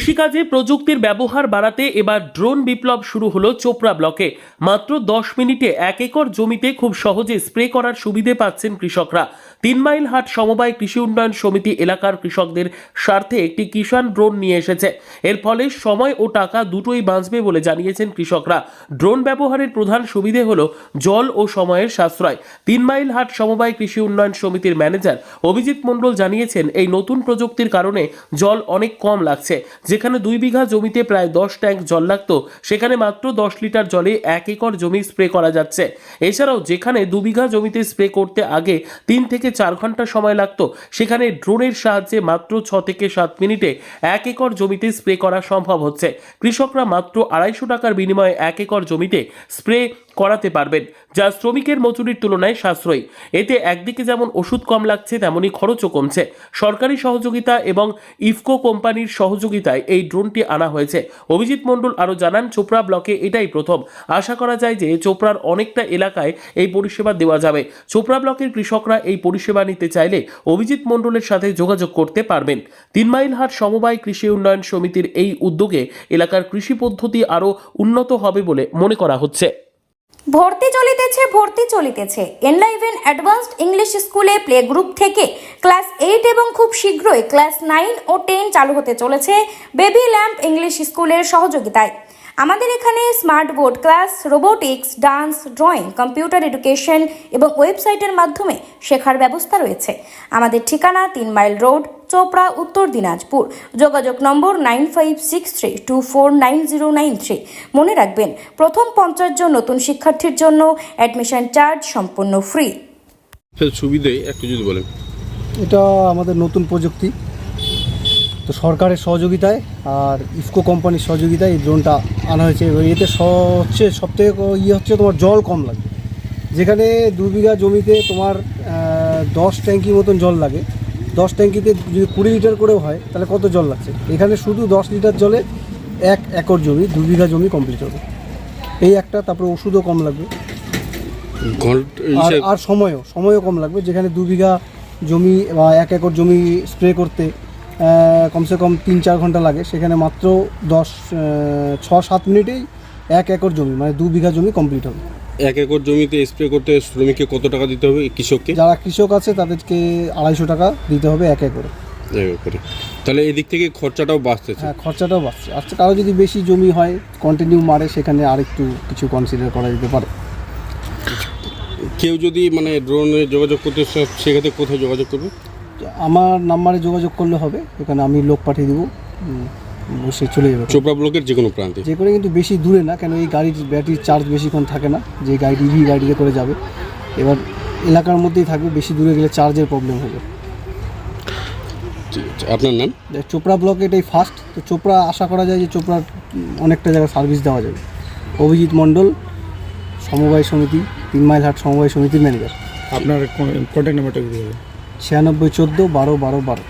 কৃষিকাজে প্রযুক্তির ব্যবহার বাড়াতে এবার ড্রোন বিপ্লব শুরু হলো চোপড়া ব্লকে। মাত্র দশ মিনিটে এক একর জমিতে খুব সহজে স্প্রে করার সুবিধে পাচ্ছেন কৃষকরা। তিন মাইল হাট সমবায় কৃষি উন্নয়ন সমিতি এলাকার কৃষকদের স্বার্থে একটি কিষাণ ড্রোন নিয়ে এসেছে। এর ফলে সময় ও টাকা দুটোই বাঁচবে বলে জানিয়েছেন কৃষকরা। ড্রোন ব্যবহারের প্রধান সুবিধে হলো জল ও সময়ের সাশ্রয়। তিন মাইল হাট সমবায় কৃষি উন্নয়ন সমিতির ম্যানেজার অভিজিৎ মণ্ডল জানিয়েছেন, এই নতুন প্রযুক্তির কারণে জল অনেক কম লাগছে। যেখানে দুই বিঘা জমিতে প্রায় দশ ট্যাঙ্ক জল লাগতো, সেখানে মাত্র দশ লিটার জলে এক একর জমি স্প্রে করা যাচ্ছে। এছাড়াও যেখানে দু বিঘা জমিতে স্প্রে করতে আগে তিন থেকে চার ঘণ্টা সময় লাগতো, সেখানে ড্রোনের সাহায্যে মাত্র ছ থেকে সাত মিনিটে এক একর জমিতে স্প্রে করা সম্ভব হচ্ছে। কৃষকরা মাত্র আড়াইশো টাকার বিনিময়ে এক একর জমিতে স্প্রে করাতে পারবেন, যা শ্রমিকের মজুরির তুলনায় সাশ্রয়ী। এতে একদিকে যেমন ওষুধ কম লাগছে তেমনই খরচও কমছে। সরকারি সহযোগিতা এবং ইফকো কোম্পানির সহযোগিতায় এই ড্রোনটি আনা হয়েছে। অভিজিৎ মণ্ডল আরও জানান, চোপড়া ব্লকে এটাই প্রথম। আশা করা যায় যে চোপড়ার অনেকটা এলাকায় এই পরিষেবা দেওয়া যাবে। চোপড়া ব্লকের কৃষকরা এই পরিষেবা নিতে চাইলে অভিজিৎ মণ্ডলের সাথে যোগাযোগ করতে পারবেন। তিন মাইল হাট সমবায় কৃষি উন্নয়ন সমিতির এই উদ্যোগে এলাকার কৃষি পদ্ধতি আরও উন্নত হবে বলে মনে করা হচ্ছে। ভর্তি চলিতেছে ভর্তি চলিতেছে। এনলাইভেন অ্যাডভান্সড ইংলিশ স্কুলে প্লে গ্রুপ থেকে ক্লাস এইট এবং খুব শীঘ্রই ক্লাস নাইন ও টেন চালু হতে চলেছে বেবি ল্যাম্প ইংলিশ স্কুলের সহযোগিতায়। আমাদের এখানে smart board class robotics dance drawing computer education এবং ওয়েবসাইটের মাধ্যমে শেখার ব্যবস্থা রয়েছে। আমাদের ঠিকানা তিন মাইল রোড চোপড়া উত্তর দিনাজপুর। যোগাযোগ number nine five six three two four nine zero nine three. মনে রাখবেন প্রথম পঞ্চাশ জন নতুন শিক্ষার্থীর জন্য অ্যাডমিশন চার্জ সম্পূর্ণ ফ্রি। সুবিধে একটু যদি বলেন। এটা আমাদের নতুন প্রযুক্তি। তো সরকারের সহযোগিতায় আর ইফকো কোম্পানির সহযোগিতায় এই ড্রোনটা আনা হয়েছে এবার এতে স- হচ্ছে সবথেকে ইয়ে হচ্ছে তোমার জল কম লাগে। যেখানে দু বিঘা জমিতে তোমার দশ ট্যাঙ্কি মতন জল লাগে। দশ ট্যাঙ্কিতে যদি কুড়ি লিটার করেও হয় তাহলে কত জল লাগছে? এখানে শুধু দশ লিটার জলে এক একর জমি দু বিঘা জমি কমপ্লিট হবে। এই একটা তারপরে ওষুধও কম লাগবে। আর আর সময়ও সময়ও কম লাগবে। যেখানে দু বিঘা জমি বা এক একর জমি স্প্রে করতে কমসে কম তিন চার ঘণ্টা লাগে। সেখানে মাত্র দশ ছ সাত মিনিটেই এক একর জমি মানে দু বিঘা জমি কমপ্লিট হবে। এক একর জমিতে স্প্রে করতে শ্রমিককে কত টাকা দিতে হবে? কৃষককে? যারা কৃষক আছে তাদেরকে আড়াইশো টাকা দিতে হবে এক একরে। এক একরে। তাহলে এদিক থেকে খরচাটাও বাঁচতেছে হ্যাঁ খরচাটাও বাড়ছে। আচ্ছা কারও যদি বেশি জমি হয় কন্টিনিউ মারে সেখানে আরেকটু কিছু কনসিডার করা যেতে পারে। কেউ যদি মানে ড্রোনে যোগাযোগ করতে সেক্ষেত্রে কোথায় যোগাযোগ করবে? আমার নাম্বারে যোগাযোগ করলে হবে এখানে আমি লোক পাঠিয়ে দেবো বসে চলে যাবে। চোপড়া ব্লকের যে কোনো প্রান্তে। যে করে কিন্তু বেশি দূরে না কেন এই গাড়ির ব্যাটারির চার্জ বেশিক্ষণ থাকে না যে গাড়ি ইভি গাড়িতে করে যাবে। এবার এলাকার মধ্যেই থাকবে বেশি দূরে গেলে চার্জের প্রবলেম হবে। ঠিক আপনার নাম? চোপড়া ব্লকে এটাই ফার্স্ট তো চোপড়া আশা করা যায় যে চোপড়ার অনেকটা জায়গায় সার্ভিস দেওয়া যাবে। অভিজিৎ মণ্ডল সমবায় সমিতি তিন মাইল হাট সমবায় সমিতির ম্যানেজার আপনার কন্ট্যাক্ট নাম্বারটা দিয়ে দেবেন ছিয়ানব্বই চোদ্দ বারো বারো বারো।